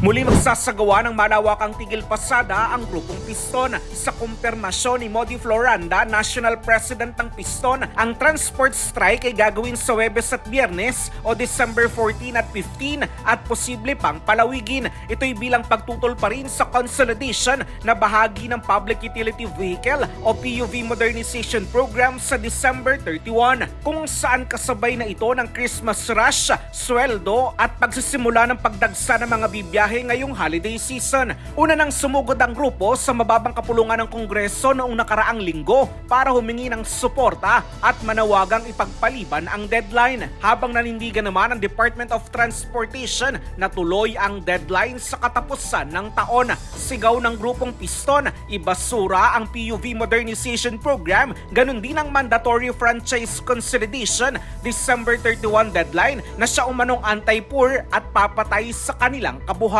Muli magsasagawa ng malawakang tigil pasada ang grupong Piston. Sa kumpirmasyon ni Modi Floranda, National President ng Piston, ang transport strike ay gagawin sa Webes at Biyernes o December 14 at 15 at posible pang palawigin. Ito'y bilang pagtutol pa rin sa consolidation na bahagi ng Public Utility Vehicle o PUV Modernization Program sa December 31 kung saan kasabay na ito ng Christmas rush, sweldo at pagsisimula ng pagdagsa ng mga bibiyahe ngayong holiday season. Una nang sumugod ang grupo sa mababang kapulungan ng Kongreso noong nakaraang linggo para humingi ng suporta at manawagang ipagpaliban ang deadline. Habang nanindigan naman ang Department of Transportation na tuloy ang deadline sa katapusan ng taon. Sigaw ng grupong Piston, ibasura ang PUV Modernization Program, ganun din ang mandatory franchise consolidation December 31 deadline na siya umanong anti-poor at papatay sa kanilang kabuhayan.